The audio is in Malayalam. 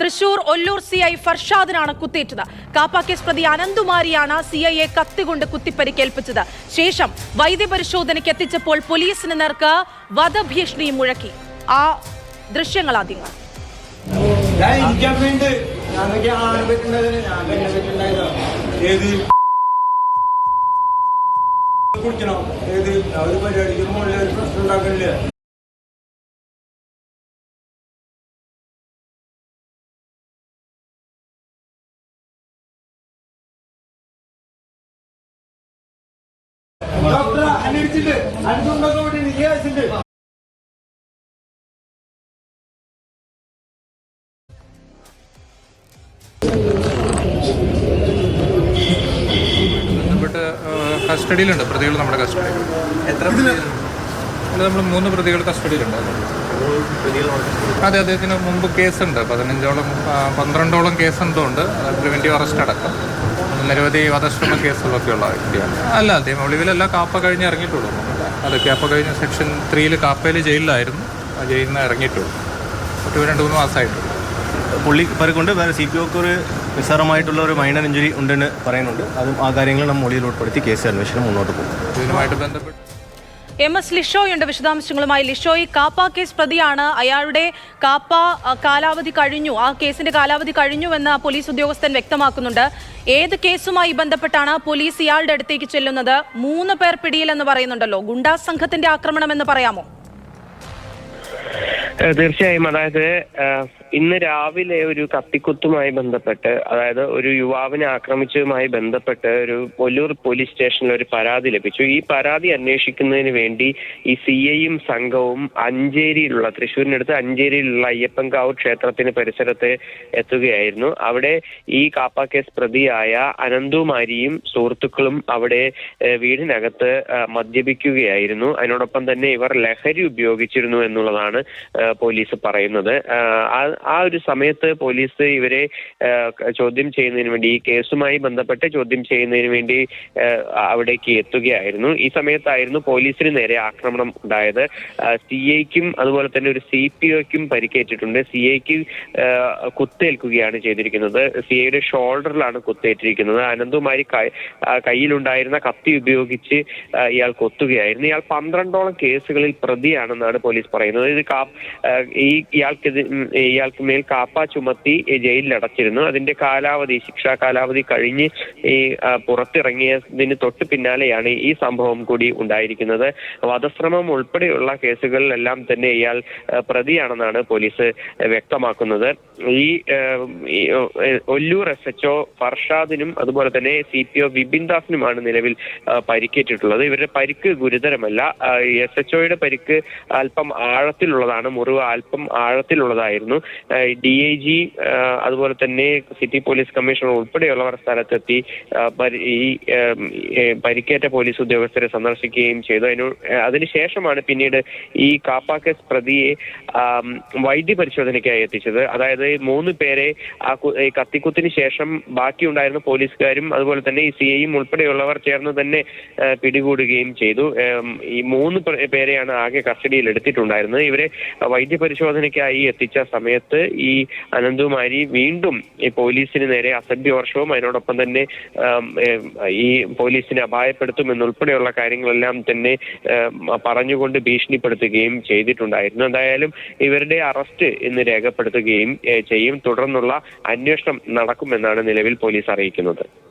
തൃശൂർ ഒല്ലൂർ സി ഐ ഫർഷാദിനാണ് കുത്തേറ്റത് കാപ്പ കേസ് പ്രതി അനന്തുമാരിയാണ് സി ഐയെ കത്തികൊണ്ട് കുത്തിപ്പരിക്കേൽപ്പിച്ചത്. ശേഷം വൈദ്യപരിശോധനയ്ക്ക് എത്തിച്ചപ്പോൾ പോലീസിന് നേർക്ക് വധഭീഷണി മുഴക്കി. ആ ദൃശ്യങ്ങൾ ആദ്യം കുടിക്കണം? ഏത്? ഒരു പരിപാടിക്ക് ഒരു പ്രശ്നം ഉണ്ടാക്കണില്ല? ഡോക്ടർ അന്വേഷിച്ചിട്ട് ഇവിടെ എനിക്ക് ബന്ധപ്പെട്ട് കസ്റ്റഡിയിലുണ്ട് പ്രതികൾ നമ്മുടെ കസ്റ്റഡിയിൽ എത്ര നമ്മൾ മൂന്ന് പ്രതികൾ കസ്റ്റഡിയിലുണ്ട്. അതെ അദ്ദേഹത്തിന് മുമ്പ് കേസുണ്ട്. പതിനഞ്ചോളം പന്ത്രണ്ടോളം കേസ് എന്തോ ഉണ്ട്. പ്രിവെന്റീവ് അറസ്റ്റ് അടക്കം. നിരവധി വധശ്രമ കേസുകളൊക്കെ ഉള്ള വ്യക്തിയാണ്. അല്ല അദ്ദേഹം ഒളിവിലല്ല കാപ്പ കഴിഞ്ഞ് ഇറങ്ങിയിട്ടുള്ളൂ. അത് കാപ്പ കഴിഞ്ഞ സെക്ഷൻ ത്രീയിൽ കാപ്പയിൽ ജയിലിലായിരുന്നു. ആ ജയിലിൽ നിന്ന് ഇറങ്ങിയിട്ടുള്ളൂ. ഒരു രണ്ട് മൂന്ന് മാസമായിട്ടുള്ളൂ പുള്ളി പറക്കൊണ്ട് വേറെ സി പി ഒക്കെ ഒരു നിസ്സാരമായിട്ടുള്ള ഒരു മൈനർ ഇഞ്ചുറി ഉണ്ടെന്ന് പറയുന്നുണ്ട്. അതും ആ കാര്യങ്ങൾ നമ്മൾ മൊഴിയിൽ ഉൾപ്പെടുത്തി കേസ് അന്വേഷണം മുന്നോട്ട് പോകും. ഇതിനുമായിട്ട് ബന്ധപ്പെട്ട് എം എസ് ലിഷോയുണ്ട് വിശദാംശങ്ങളുമായി. ലിഷോയി കാപ്പ കേസ് പ്രതിയാണ്. അയാളുടെ കാപ്പ കാലാവധി കഴിഞ്ഞു. ആ കേസിന്റെ കാലാവധി കഴിഞ്ഞു എന്ന് പോലീസ് ഉദ്യോഗസ്ഥൻ വ്യക്തമാക്കുന്നുണ്ട്. ഏത് കേസുമായി ബന്ധപ്പെട്ടാണ് പോലീസ് ഇയാളുടെ അടുത്തേക്ക് ചെല്ലുന്നത്? മൂന്ന് പേർ പിടിയിലെന്ന് പറയുന്നുണ്ടല്ലോ. ഗുണ്ടാ സംഘത്തിന്റെ ആക്രമണം എന്ന് പറയാമോ? തീർച്ചയായും. അതായത് ഇന്ന് രാവിലെ ഒരു കത്തിക്കുത്തുമായി ബന്ധപ്പെട്ട് അതായത് ഒരു യുവാവിനെ ആക്രമിച്ചതുമായി ബന്ധപ്പെട്ട് ഒരു ഒല്ലൂർ പോലീസ് സ്റ്റേഷനിൽ ഒരു പരാതി ലഭിച്ചു. ഈ പരാതി അന്വേഷിക്കുന്നതിന് വേണ്ടി ഈ സി ഐയും സംഘവും അഞ്ചേരിയിലുള്ള തൃശ്ശൂരിനടുത്ത് അഞ്ചേരിയിലുള്ള അയ്യപ്പൻകാവ് ക്ഷേത്രത്തിന് പരിസരത്ത് എത്തുകയായിരുന്നു. അവിടെ ഈ കാപ്പ കേസ് പ്രതിയായ അനന്തുമാരിയും സുഹൃത്തുക്കളും അവിടെ വീടിനകത്ത് മദ്യപിക്കുകയായിരുന്നു. അതിനോടൊപ്പം തന്നെ ഇവർ ലഹരി ഉപയോഗിച്ചിരുന്നു എന്നുള്ളതാണ് പോലീസ് പറയുന്നത്. ആ- ഒരു സമയത്ത് പോലീസ് ഇവരെ ചോദ്യം ചെയ്യുന്നതിന് വേണ്ടി ഈ കേസുമായി ബന്ധപ്പെട്ട് ചോദ്യം ചെയ്യുന്നതിന് വേണ്ടി അവിടേക്ക് എത്തുകയായിരുന്നു. ഈ സമയത്തായിരുന്നു പോലീസിന് നേരെ ആക്രമണം ഉണ്ടായത്. സി ഐക്കും അതുപോലെ തന്നെ ഒരു സി പി ഒക്കും പരിക്കേറ്റിട്ടുണ്ട്. സി ഐക്ക് കുത്തേൽക്കുകയാണ് ചെയ്തിരിക്കുന്നത്. സി ഐയുടെ ഷോൾഡറിലാണ് കുത്തേറ്റിരിക്കുന്നത്. അനന്തുമാരി കയ്യിലുണ്ടായിരുന്ന കത്തി ഉപയോഗിച്ച് ഇയാൾ കൊത്തുകയായിരുന്നു. ഇയാൾ പന്ത്രണ്ടോളം കേസുകളിൽ പ്രതിയാണെന്നാണ് പോലീസ് പറയുന്നത്. ഇത് ഈ ഇയാൾക്ക് ഇയാൾക്ക് മേൽ കാപ്പ ചുമത്തി അടച്ചിരുന്നു. അതിന്റെ കാലാവധി ശിക്ഷാ കാലാവധി കഴിഞ്ഞ് ഈ പുറത്തിറങ്ങിയതിന് തൊട്ട് പിന്നാലെയാണ് ഈ സംഭവം കൂടി ഉണ്ടായിരിക്കുന്നത്. വധശ്രമം ഉൾപ്പെടെയുള്ള കേസുകളിലെല്ലാം തന്നെ ഇയാൾ പ്രതിയാണെന്നാണ് പോലീസ് വ്യക്തമാക്കുന്നത്. ഈ ഒല്ലൂർ എസ് എച്ച് ഒ ഫർഷാദിനും അതുപോലെ തന്നെ സി പി ഒ വിപിൻ ദാസിനുമാണ് നിലവിൽ പരിക്കേറ്റിട്ടുള്ളത്. ഇവരുടെ പരിക്ക് ഗുരുതരമല്ല. എസ് എച്ച് ഒയുടെ പരിക്ക് അല്പം ആഴത്തിലുള്ളതാണ്. മുറിവ് അല്പം ആഴത്തിലുള്ളതായിരുന്നു. ഡി ഐ ജി അതുപോലെ തന്നെ സിറ്റി പോലീസ് കമ്മീഷണർ ഉൾപ്പെടെയുള്ളവർ സ്ഥലത്തെത്തി ഈ പരിക്കേറ്റ പോലീസ് ഉദ്യോഗസ്ഥരെ സന്ദർശിക്കുകയും ചെയ്തു. അതിനു അതിനുശേഷമാണ് പിന്നീട് ഈ കാപ്പ കേസ് പ്രതിയെ വൈദ്യ പരിശോധനയ്ക്കായി എത്തിച്ചത്. അതായത് മൂന്ന് പേരെ ആ കത്തിക്കുത്തിന് ശേഷം ബാക്കിയുണ്ടായിരുന്ന പോലീസുകാരും അതുപോലെ തന്നെ ഈ സി ഐയും ഉൾപ്പെടെയുള്ളവർ ചേർന്ന് തന്നെ പിടികൂടുകയും ചെയ്തു. ഈ മൂന്ന് പേരെയാണ് ആകെ കസ്റ്റഡിയിൽ എടുത്തിട്ടുണ്ടായിരുന്നത് ഇവരെ വൈദ്യ പരിശോധനയ്ക്കായി എത്തിച്ച സമയത്ത് ഈ അനന്തുമാരി വീണ്ടും ഈ പോലീസിന് നേരെ അസഭ്യവർഷവും അതിനോടൊപ്പം തന്നെ ഈ പോലീസിനെ അപായപ്പെടുത്തും എന്നുൾപ്പെടെയുള്ള കാര്യങ്ങളെല്ലാം തന്നെ പറഞ്ഞുകൊണ്ട് ഭീഷണിപ്പെടുത്തുകയും ചെയ്തിട്ടുണ്ടായിരുന്നു. എന്തായാലും ഇവരുടെ അറസ്റ്റ് ഇന്ന് രേഖപ്പെടുത്തുകയും ചെയ്യും. തുടർന്നുള്ള അന്വേഷണം നടക്കുമെന്നാണ് നിലവിൽ പോലീസ് അറിയിക്കുന്നത്.